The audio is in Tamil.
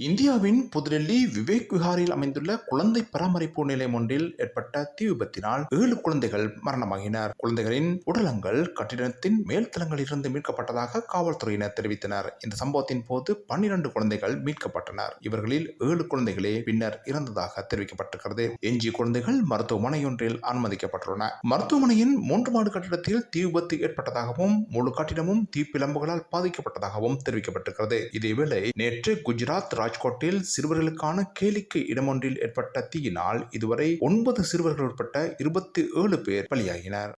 இந்தியாவின் புதுடெல்லி விவேக் விஹாரில் அமைந்துள்ள குழந்தை பராமரிப்பு நிலையம் ஒன்றில் ஏற்பட்ட தீ விபத்தினால் ஏழு குழந்தைகள் மரணமாகினர். குழந்தைகளின் உடலங்கள் கட்டிடத்தின் மேல்தளங்களில் இருந்து மீட்கப்பட்டதாக காவல்துறையினர் தெரிவித்தனர். இந்த சம்பவத்தின் போது பன்னிரண்டு குழந்தைகள் மீட்கப்பட்டனர். இவர்களில் ஏழு குழந்தைகளே பின்னர் இறந்ததாக தெரிவிக்கப்பட்டிருக்கிறது. எஞ்சிய குழந்தைகள் மருத்துவமனை ஒன்றில் அனுமதிக்கப்பட்டுள்ளன. மருத்துவமனையின் மூன்று மாடு கட்டிடத்தில் தீ விபத்து ஏற்பட்டதாகவும் முழு கட்டிடமும் தீப்பிலம்புகளால் பாதிக்கப்பட்டதாகவும் தெரிவிக்கப்பட்டிருக்கிறது. இதேவேளை நேற்று குஜராத் ராஜ்கோட்டில் சிறுவர்களுக்கான கேளிக்கை இடமொன்றில் ஏற்பட்ட தீயினால் இதுவரை ஒன்பது சிறுவர்கள் உட்பட்ட இருபத்தி ஏழு பேர் பலியாகினர்